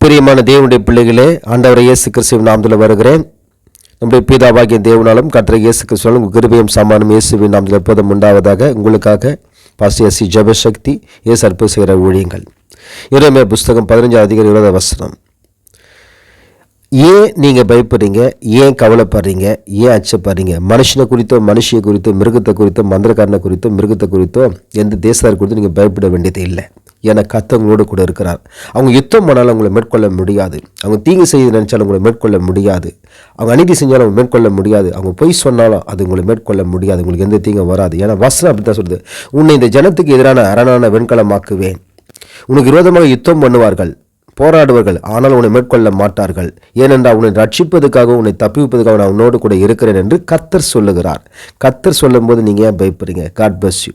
பிரியமான தேவனுடைய பிள்ளைகளே ஆண்டவர் இயேசு கிறிஸ்துவின் நாமத்தில் வருகிறேன். நம்முடைய பீதாவாகிய தேவனாலும் கற்ற இயேசு கிறிஸ்துவாலும் கிருபையும் சமானம் இயேசுவின் நாமத்தில் எப்போதும் உண்டாவதாக. உங்களுக்காக பாஸ்டர் எஸ் சி ஜபசக்தி இயேசு அற்பு செய்கிற ஊழியங்கள். இறைமே புஸ்தகம் பதினஞ்சாம் அதிகாரி இருபது வசனம். ஏன் நீங்கள் பயப்படுறீங்க? ஏன் கவலைப்படுறீங்க? ஏன் அச்சப்படுறீங்க? மனுஷனை குறித்தோ மனுஷியை குறித்தோ மிருகத்தை குறித்தோ மந்திரக்காரனை குறித்தோ மிருகத்தை குறித்தோ எந்த தேசத்தார் குறித்தோ நீங்கள் பயப்பட வேண்டியது இல்லை. என கத்தவங்களோடு கூட இருக்கிறார். அவங்க யுத்தம் பண்ணாலும் அவங்களை மேற்கொள்ள முடியாது. அவங்க தீங்கு செய்ய நினைச்சாலும் உங்களை மேற்கொள்ள முடியாது. அவங்க அநீதி செஞ்சாலும் அவங்க மேற்கொள்ள முடியாது. அவங்க பொய் சொன்னாலும் அது உங்களை மேற்கொள்ள முடியாது. உங்களுக்கு எந்த தீங்கும் வராது. ஏன்னா வசனம் அப்படி தான் சொல்லுது. உன்னை இந்த ஜனத்துக்கு எதிரான அரணான வெண்கலமாக்குவேன். உனக்கு விரோதமாக யுத்தம் பண்ணுவார்கள் போராடுவார்கள் ஆனால் உன்னை மேற்கொள்ள மாட்டார்கள். ஏனென்றால் உன்னை ரட்சிப்பதற்காக உன்னை தப்பிப்பதற்காக நான் உன்னோடு கூட இருக்கிறேன் என்று கத்தர் சொல்லுகிறார். கத்தர் சொல்லும்போது நீங்கள் ஏன் பயப்படுறீங்க? God bus you